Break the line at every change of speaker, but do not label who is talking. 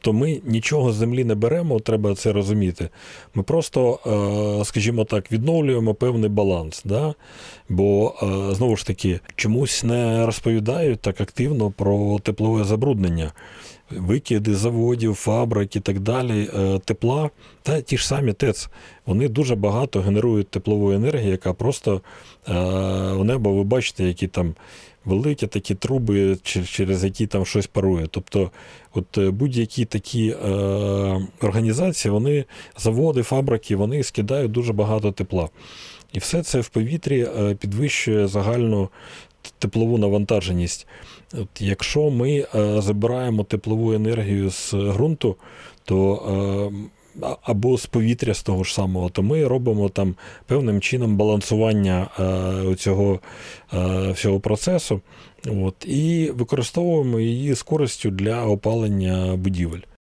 То ми нічого з землі не беремо, треба це розуміти. Ми просто, е, скажімо так, відновлюємо певний баланс. Да? Бо е, знову ж таки, чомусь не розповідають так активно про теплове забруднення. Викиди заводів, фабрик і так далі, е, тепла та ті ж самі ТЕЦ. Вони дуже багато генерують теплової енергії, яка просто в небо, ви бачите, які там великі такі труби, через які там щось парує. Тобто, от е, будь-які такі е, організації, вони, заводи, фабрики, вони скидають дуже багато тепла. І все це в повітрі е, підвищує загальну теплову навантаженість. От якщо ми е, забираємо теплову енергію з ґрунту, то е, або з повітря з того ж самого, то ми робимо там певним чином балансування е, цього е, всього процесу. От, і використовуємо її з користю для опалення будівель.